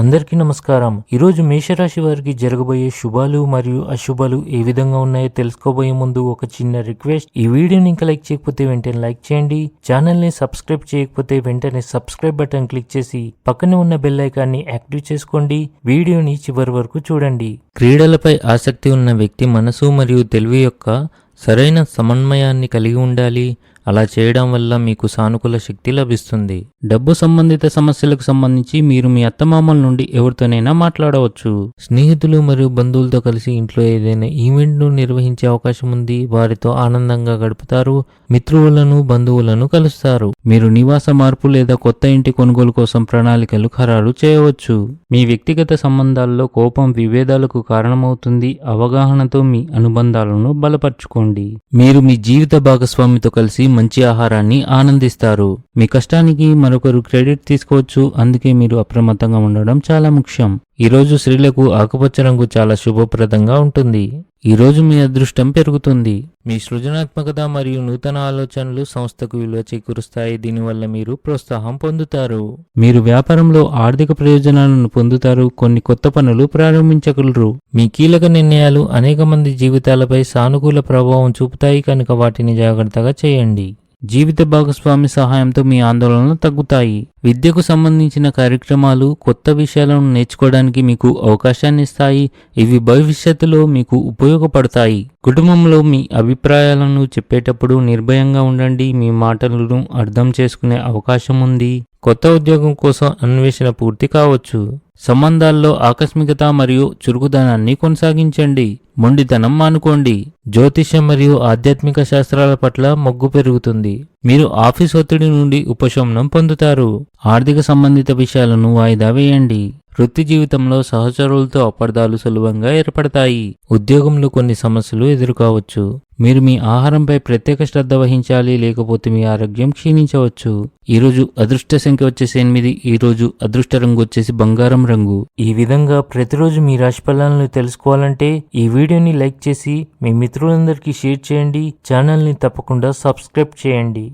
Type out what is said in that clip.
అందరికీ నమస్కారం. ఈరోజు మేషరాశి వారికి జరగబోయే శుభాలు మరియు అశుభాలు ఏ విధంగా ఉన్నాయో తెలుసుకోబోయే ముందు ఒక చిన్న రిక్వెస్ట్. ఈ వీడియోని ఇంకా లైక్ చేయకపోతే వెంటనే లైక్ చేయండి. ఛానల్ని సబ్స్క్రైబ్ చేయకపోతే వెంటనే సబ్స్క్రైబ్ బటన్ క్లిక్ చేసి పక్కనే ఉన్న బెల్ ఐకాన్ని యాక్టివ్ చేసుకోండి. వీడియోని చివరి వరకు చూడండి. క్రీడలపై ఆసక్తి ఉన్న వ్యక్తి మనసు మరియు తెలివి యొక్క సరైన సమన్వయాన్ని కలిగి ఉండాలి. అలా చేయడం వల్ల మీకు సానుకూల శక్తి లభిస్తుంది. డబ్బు సంబంధిత సమస్యలకు సంబంధించి మీరు మీ అత్తమామల నుండి ఎవరితోనైనా మాట్లాడవచ్చు. స్నేహితులు మరియు బంధువులతో కలిసి ఇంట్లో ఏదైనా ఈవెంట్ను నిర్వహించే అవకాశం ఉంది. వారితో ఆనందంగా గడుపుతారు. మిత్రులను బంధువులను కలుస్తారు. మీరు నివాస మార్పు లేదా కొత్త ఇంటి కొనుగోలు కోసం ప్రణాళికలు ఖరారు చేయవచ్చు. మీ వ్యక్తిగత సంబంధాల్లో కోపం విభేదాలకు కారణమవుతుంది. అవగాహనతో మీ అనుబంధాలను బలపరుచుకోండి. మీరు మీ జీవిత భాగస్వామితో కలిసి మంచి ఆహారాన్ని ఆనందిస్తారు. మీ కష్టానికి మరొకరు క్రెడిట్ తీసుకోవచ్చు. అందుకే మీరు అప్రమత్తంగా ఉండడం చాలా ముఖ్యం. ఈ రోజు స్త్రీలకు ఆకుపచ్చ రంగు చాలా శుభప్రదంగా ఉంటుంది. ఈరోజు మీ అదృష్టం పెరుగుతుంది. మీ సృజనాత్మకత మరియు నూతన ఆలోచనలు సంస్థకు విలువ చేకూరుస్తాయి. దీనివల్ల మీరు ప్రోత్సాహం పొందుతారు. మీరు వ్యాపారంలో ఆర్థిక ప్రయోజనాలను పొందుతారు. కొన్ని కొత్త పనులు ప్రారంభించగలరు. మీ కీలక నిర్ణయాలు అనేక మంది జీవితాలపై సానుకూల ప్రభావం చూపుతాయి. కనుక వాటిని జాగ్రత్తగా చేయండి. జీవిత భాగస్వామి సహాయంతో మీ ఆందోళనలు తగ్గుతాయి. విద్యకు సంబంధించిన కార్యక్రమాలు కొత్త విషయాలను నేర్చుకోవడానికి మీకు అవకాశాన్ని ఇస్తాయి. ఇవి భవిష్యత్తులో మీకు ఉపయోగపడతాయి. కుటుంబంలో మీ అభిప్రాయాలను చెప్పేటప్పుడు నిర్భయంగా ఉండండి. మీ మాటలను అర్థం చేసుకునే అవకాశం ఉంది. కొత్త ఉద్యోగం కోసం అన్వేషణ పూర్తి కావచ్చు. సంబంధాల్లో ఆకస్మికత మరియు చురుకుదనాన్ని కొనసాగించండి. మొండితనం మానుకోండి. జ్యోతిష్యం మరియు ఆధ్యాత్మిక శాస్త్రాల పట్ల మొగ్గు పెరుగుతుంది. మీరు ఆఫీస్ ఒత్తిడి నుండి ఉపశమనం పొందుతారు. ఆర్థిక సంబంధిత విషయాలను వాయిదా వేయండి. వృత్తి జీవితంలో సహచరులతో అపార్థాలు సులభంగా ఏర్పడతాయి. ఉద్యోగంలో కొన్ని సమస్యలు ఎదుర్కోవచ్చు. మీరు మీ ఆహారంపై ప్రత్యేక శ్రద్ధ వహించాలి లేకపోతే మీ ఆరోగ్యం క్షీణించవచ్చు. ఈరోజు అదృష్ట సంఖ్య వచ్చేసి ఎనిమిది ఈరోజు అదృష్ట రంగు వచ్చేసి బంగారం రంగు. ఈ విధంగా ప్రతిరోజు మీ రాశి ఫలాలను తెలుసుకోవాలంటే ఈ వీడియోని లైక్ చేసి మీ మిత్రులందరికీ షేర్ చేయండి. ఛానల్ని తప్పకుండా సబ్స్క్రైబ్ చేయండి.